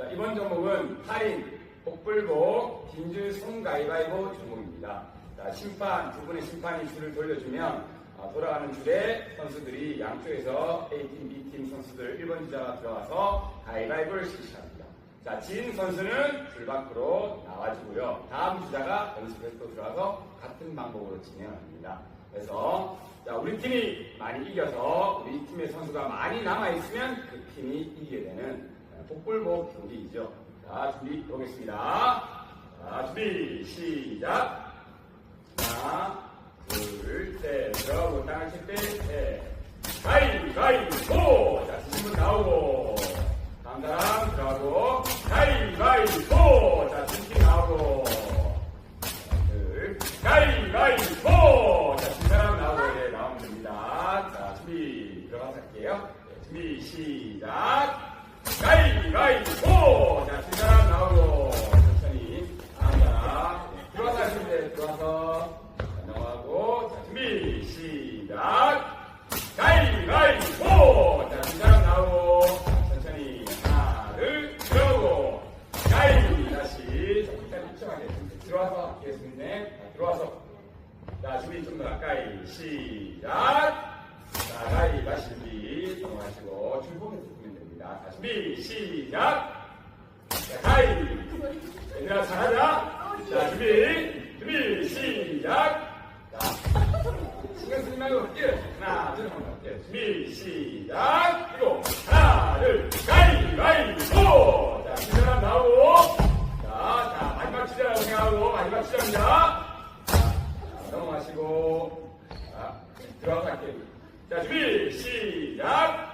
자, 이번 종목은 8인 복불복 긴줄 손 가위바위보 종목입니다. 자, 심판, 두 분의 심판이 줄을 돌려주면 아, 돌아가는 줄에 선수들이 양쪽에서 A팀, B팀 선수들 1번 주자가 들어가서 가위바위보를 실시합니다. 자, 진 선수는 줄 밖으로 나와주고요. 다음 주자가 연습에 또 들어가서 같은 방법으로 진행합니다. 그래서 자, 우리 팀이 많이 이겨서 우리 팀의 선수가 많이 남아있으면 그 팀이 이기게 되는 복불복 경기이죠. 자, 준비 보겠습니다. 자, 준비, 시작. 하나, 둘, 셋, 들어가고 땅을 칠 때, 셋. 가위, 가위, 보! 자, 지금은 나오고. 다음 들어가고. 가위, 가위, 보! 자, 진팀 나오고. 둘. 가위, 가위, 보! 자, 진 사람 나오고, 네, 나오면 됩니다. 자, 준비, 들어가서 할게요. 네, 준비, 시작. 보! 자, 진 사람 나오고. 천천히. 네, 들어가서 하시면 돼요. 들어가서. 자, 넘어가고. 자, 준비, 시작. 나오고. 천천히. 하나, 둘, 들어오고. 가위, 다시. 자, 일단 입장하게. 들어와서 하겠습니다. 자, 들어와서. 자, 준비 좀 더 가까이. 시작. 자, 마실 준비. 넘어가시고. 됩니다. 자, 준비, 시작. 자, 가위. 얘들아, 잘하자. 자, 준비. 준비, 시작. 자, 신경 쓰지 말고 뛰어. 하나, 둘, 한번 뛰어. 준비, 시작. 그리고 하나, 둘, 가위, 가위, 보! 자, 두 사람 나오고. 자, 자, 마지막 주자라고 생각하고, 마지막 주자입니다. 자, 넘어가시고. 자, 들어가서 할게요. 자, 준비, 시작.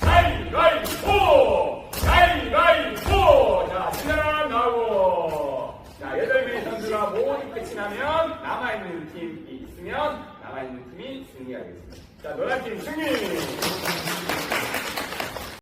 가위, 가위, 보! 가위, 가위, 보! 자, 두 사람 나오고. 자, 여덟 명의 선수가 모두 끝이 나면 남아있는 팀이 있으면 남아있는 팀이 승리하겠습니다. 자, 노란 팀 승리!